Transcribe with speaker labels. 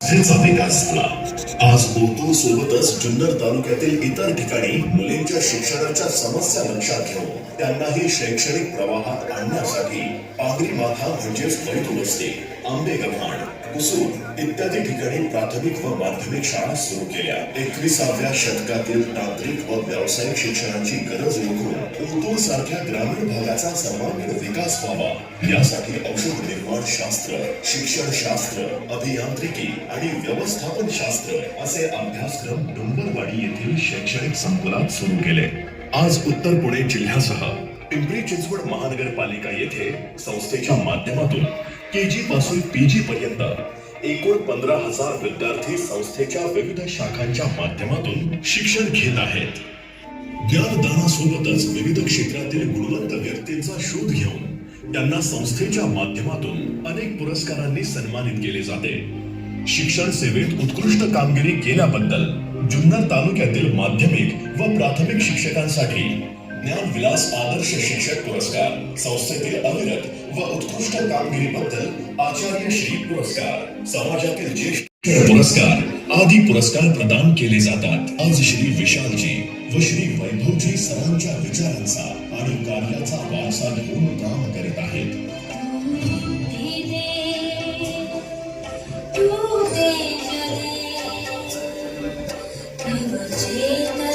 Speaker 1: विकास झाला आज ओतूर सोबतच जुन्नर तालुक्यातील इतर ठिकाणी मुलींच्या शिक्षणाच्या समस्या लक्षात घेऊन त्यांनाही शैक्षणिक प्रवाहात आणण्यासाठी पागरी माथा म्हणजेच वैतू वस्ती आंबे गव्हाण कुसूर इत्यादी ठिकाणी प्राथमिक व माध्यमिक शाळा सुरू केल्या. एकविसाव्या शतकातील तांत्रिक व व्यावसायिक शिक्षणाची गरज ओळखून ओतूर सारख्या ग्रामीण भागाचा सर्वांगीण विकास व्हावा. यासाठी औषध निर्माण शास्त्र शिक्षण शास्त्र अभियांत्रिकी आणि व्यवस्थापन शास्त्र असे अभ्यासक्रम डोंबरवाडी येथील शैक्षणिक संकुलात सुरू केले. आज उत्तर पुणे जिल्ह्यासह पिंपरी चिंचवड महानगरपालिका येथे संस्थेच्या माध्यमातून के जी पासून पी जी पर्यंत एकूण पंधरा हजार विद्यार्थी संस्थेच्या विविध शाखांच्या माध्यमातून शिक्षण घेत आहेत. ज्ञानदानासोबतच विविध क्षेत्रातील गुणवंत व्यक्तींचा शोध घेऊन त्यांना संस्थेच्या माध्यमातून अनेक पुरस्कारांनी सन्मानित केले जाते. शिक्षण सेवेत उत्कृष्ट कामगिरी केल्याबद्दल जुन्नर तालुक्यातील माध्यमिक व प्राथमिक शिक्षकांसाठी ज्ञान विलास आदर्श शिक्षक पुरस्कार संस्थेतील अविरत व उत्कृष्ट कामगिरीबद्दल आचार्य श्री पुरस्कार समाजातील ज्येष्ठ पुरस्कार आदी पुरस्कार प्रदान केले जातात. आज श्री विशालजी व श्री वैभवजी सरांच्या विचारांचा आणि कार्याचा वारसा घेऊन काम करत आहेत. Oh me